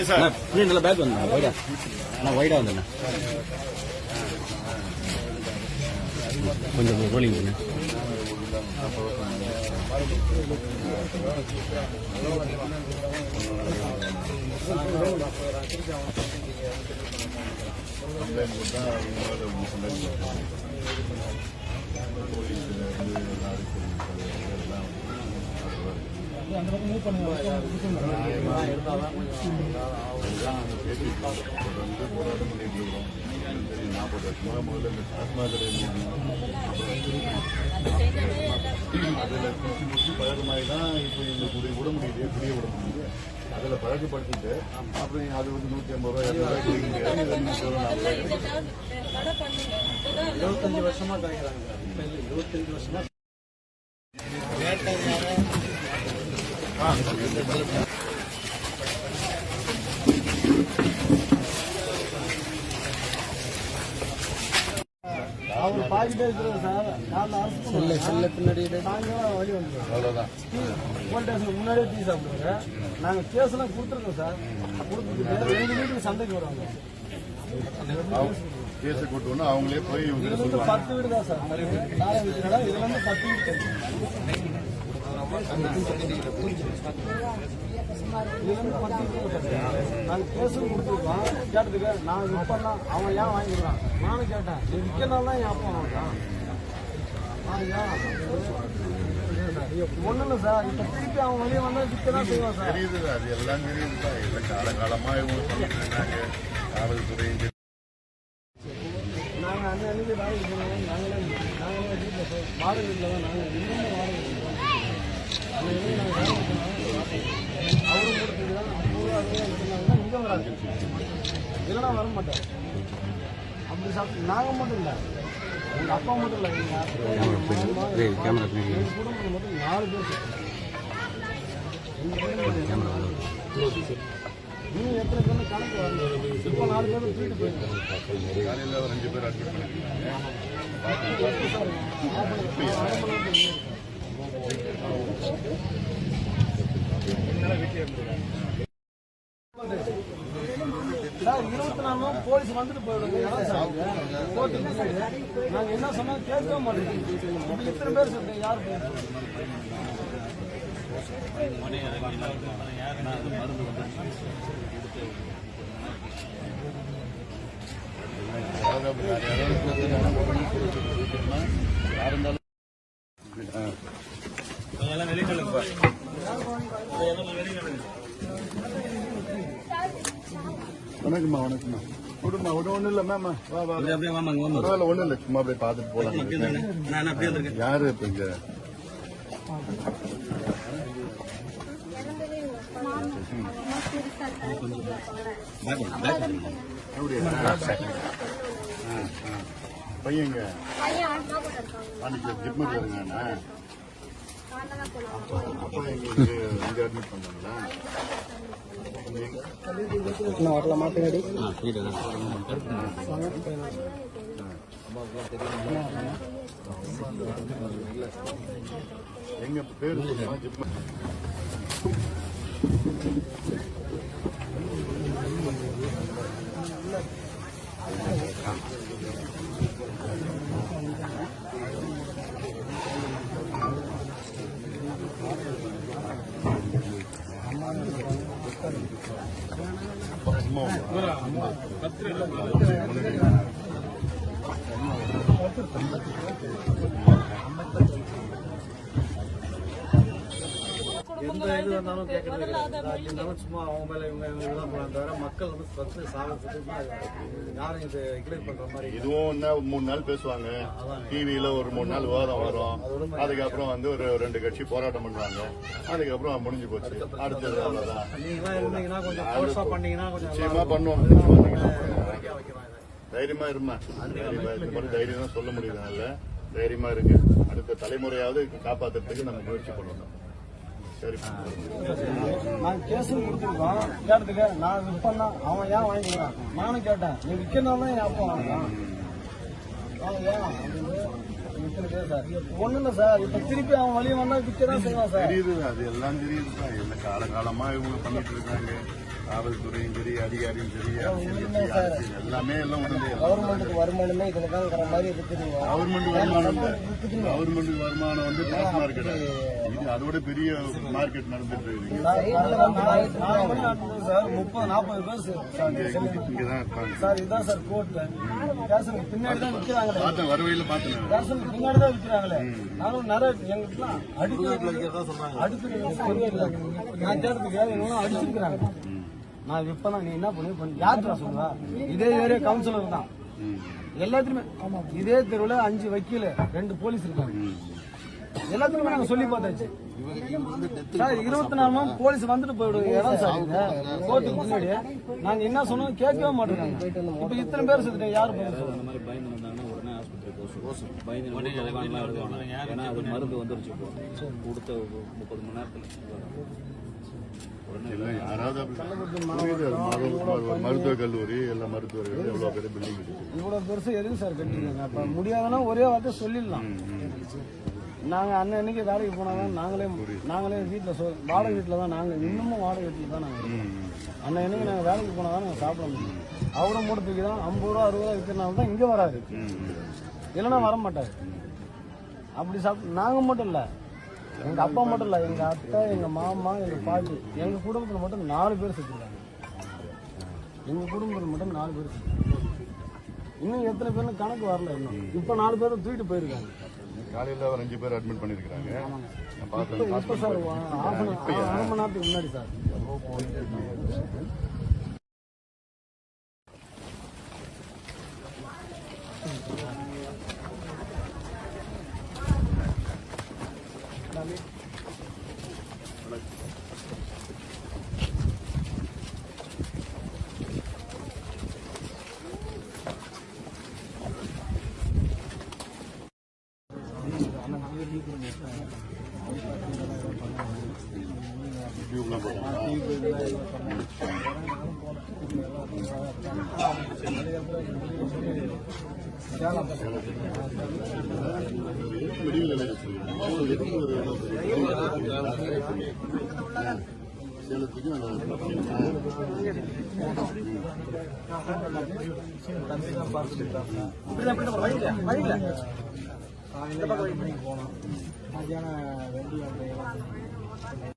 நல்ல பேக் வந்தா வைடா அண்ணா வைடா வந்தண்ணா. கொஞ்சம் ரோலிங் பண்ணு நாற்பது வருஷமா முதல்ல இந்த டாஸ்மாக் அதில் குடிச்சு குடிச்சு பழக்கமாகி தான் இப்போ இந்த குடி விட முடியுது குடிய விட முடியுது அதில் பழக்கப்படுத்திட்டு அப்புறம் அது வந்து நூற்றி ஐம்பது ரூபா இரநூறுவா குடிக்க முடியாது இது நாற்பது இருபத்தஞ்சு வருஷமா கிடைக்கிறாங்க இருபத்தஞ்சு வருஷமா முன்னாடியே டீ சாப்பிடுங்க. நாங்க கேஸ் எல்லாம் கொடுத்துருக்கோம் சார். கொடுத்துட்டு எங்க வீட்டுக்கு சண்டைக்கு வருவாங்க. கேஸை கூட்டு வந்து அவங்களே போய் பத்து வீடு தான் சார். இதுல இருந்து பத்து வீடு இருக்கு. இதுல நாங்க கொடுத்துருக்கோம் கேட்டதுக்கு நான் விற்பனா அவன் ஏன் வாங்கிடுறான் நானும் கேட்டேன் நீ விற்கனால தான் என் அப்பா வாங்கிட்டான் நான் இல்லை சார் இப்ப திருப்பி அவன் வெளியே வந்தா விற்க தான் செய்வான் சார் தெரியுது அது எல்லாம் தெரியுது தான் இல்லை காலகாலமா இவங்க சொல்லிட்டு காவல்துறை அண்ணன் அன்னைக்கு வேலைக்கு போனோம் நாங்களே நாங்களே வீட்டில் போய் வீட்டில் தான் நாங்கள் இன்னும் மாடு இல்லைன்னா வர மாட்டார். அப்படி சாப்பிட்டு நாங்கள் மட்டும் இல்லை. எங்கள் அப்பா மட்டும் இல்லை எங்கள் குடும்பத்தில் மட்டும் நாலு பேர் இன்னும் எத்தனை பேர் கணக்கு வரல. இப்போ நாலு பேர் தூக்கிட்டு போயிருக்காங்க காலையில் ஒரு அஞ்சு பேர் அட்மிட் பண்ணிருக்காங்க. இருபத்தி நாலு போலீஸ் வந்துட்டு போயிடுங்க இடம் நாங்க என்ன சொன்னாலும் கேட்கவே மாட்டேங்குது இத்தனை பேர் சொல்றீங்க யார் யார் இருந்தாலும் வணக்கம்மா வணக்கம்மா. கொடுமா ஒன்றும் ஒன்றும் இல்லை மேம் வா வா அப்படியே வாமாங்க வாமா பரவாயில்ல ஒன்றும் இல்லை சும்மா அப்படியே பார்த்துட்டு போகலாம் நான். அப்படியே வந்திருக்கேன். யாரு இப்போ இங்கே? பையங்க பையன் ஆட்டமா போட்டிருக்காங்க அப்போ எங்களுக்கு இங்கே அட்மிட் பண்ணாங்களா நான் வரலாமா பின்னாடி ஆ வீடு எங்க பேர் 뭐야, 뭐, 같은 거. எந்த இது வந்தாலும் கேட்கறது இருந்தாலும் சும்மா அவங்க மேல இவங்க இவங்க இதெல்லாம் போலாம் தவிர மக்கள் வந்து ஃபர்ஸ்ட் சாகிறதுக்கு யாரும் இது இக்னோர் பண்ற மாதிரி. இதுவும் என்ன மூணு நாள் பேசுவாங்க? டிவியில ஒரு மூணு நாள் விவாதம் வரும். அதுக்கப்புறம் வந்து ஒரு ரெண்டு கட்சி போராட்டம் பண்ணுவாங்க. அதுக்கப்புறம் முடிஞ்சு போச்சு. அடுத்தது அவ்வளவுதான். இருந்தீங்கன்னா கொஞ்சம் ஃபோர்ஸா பண்ணீங்கன்னா கொஞ்சம் நிச்சயமா பண்ணுவோம். தைரியமா இருமா. தைரியமா இந்த மாதிரி தைரியம் தான் சொல்ல முடியுதுனால தைரியமா இருக்கு. அடுத்த தலைமுறையாவது காப்பாத்துறதுக்கு நம்ம முயற்சி பண்ணணும். நான் கேஸ் கொடுத்துருக்கோம். கேட்டதுக்கு நான் விற்பேன் தான் அவன் ஏன் வாங்கிக்கிறான்? நானும் கேட்டேன். நீ விற்கனால தான் என் அப்பா வாங்கினான் அவன் ஏன் அப்படின்னு விற்கிறது சார். இல்லை சார். இப்ப திருப்பி அவன் வழியை வந்தா விற்கதான் செய்வான் சார். தெரியுது அது எல்லாம் தெரியுதுப்பா. என்ன காலகாலமா இவங்க பண்ணிட்டு இருக்காங்க. காவல்துறையும் சரி அதிகாரியும் சரி அரசியல் எல்லாமே எல்லாம் உடனே கவர்மெண்ட்டுக்கு வருமானமே இதுல தான்ங்கிற மாதிரி இருக்குதுங்க. கவர்மெண்ட் வருமானம் கவர்மெண்ட் வருமானம் வந்து பிளாக் மார்க்கெட் இது அதோட பெரிய மார்க்கெட் நடந்துட்டு இருக்கு. சார் முப்பது நாற்பது பேர் சார். இங்கதான் இருப்பாங்க. சார் இதுதான் சார் ஸ்டேஷனுக்கு பின்னாடி தான் விற்கிறாங்களே பார்த்தேன் வரவையில பார்த்தேன். பின்னாடி தான் விற்கிறாங்களே நானும் நிறைய எங்களுக்குலாம் நான் கேட்டதுக்கு இவங்களும் அடிச்சிருக்கிறாங்க. நான் விற்பேன் நீ என்ன பண்ணி? யாத்திரா சொல்லுவா? இதே ஏரியா கவுன்சிலர் தான். எல்லாத்துலயுமே இதே தெருவில் அஞ்சு வக்கீல் ரெண்டு போலீஸ் இருக்காங்க. எல்லாத்துக்குமே நாங்க சொல்லி பார்த்தாச்சு. சார் இருபத்தி நாலு மணி போலீஸ் வந்துட்டு போயிடும் இடம் சார் கோர்ட்டுக்கு முன்னாடி நாங்க என்ன சொன்னோம்? கேட்கவே மாட்டேங்கிறாங்க. இப்ப இத்தனை பேர் செத்துட்டேன் யாரு மருந்து வந்துருச்சு கொடுத்த முப்பது மணி நேரத்தில். இல்ல யாராவது கல்லூரி மருத்துவர்கள் பெரிய பில்டிங் பெருசு எதுக்கு சார் கட்டிருக்காங்க? அப்ப முடியாதுன்னா ஒரே வார்த்தை சொல்லிடலாம். நாங்க அண்ணன் அன்னைக்கு வேலைக்கு போனாதான் நாங்களே நாங்களே வீட்டுல சொ வாடகை வீட்டுல தான் நாங்க இன்னமும் வாடகை வீட்டுல தான் நாங்க இருக்கோம். அண்ணன் என்னைக்கு நாங்க வேலைக்கு போனாதான் நாங்க சாப்பிட முடியும். அவரை மூட தூக்கி தான் ஐம்பது ரூபா அறுபது ரூபா விற்கிறனால தான் இங்க வராது இல்லைன்னா வர மாட்டாரு. அப்படி சாப்பிட்டு நாங்க மட்டும் இல்ல. எங்க அப்பா மட்டும் இல்ல எங்க அத்தை எங்க மாமா எங்க பாட்டி எங்க குடும்பத்துல மட்டும் நாலு பேர் செத்துருக்காங்க. எங்க குடும்பத்துல மட்டும் நாலு பேர். இன்னும் எத்தனை பேர்னு கணக்கு வரல இன்னும். இப்ப நாலு பேரும் தூக்கிட்டு போயிருக்காங்க. காலையில ஒரு அஞ்சு பேர் அட்மிட் பார்த்தேன். இப்ப சார் ஆஃப் அரை மணி நேரத்துக்கு முன்னாடி சார். மெடிக்கல் காலேஜ் போனோம் மத்தியானம் வெண்டி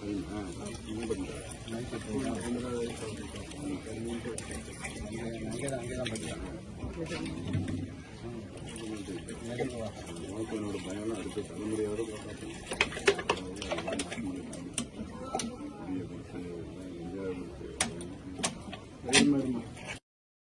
சரிங்களா என்ன அடுத்த தலைமுறையோட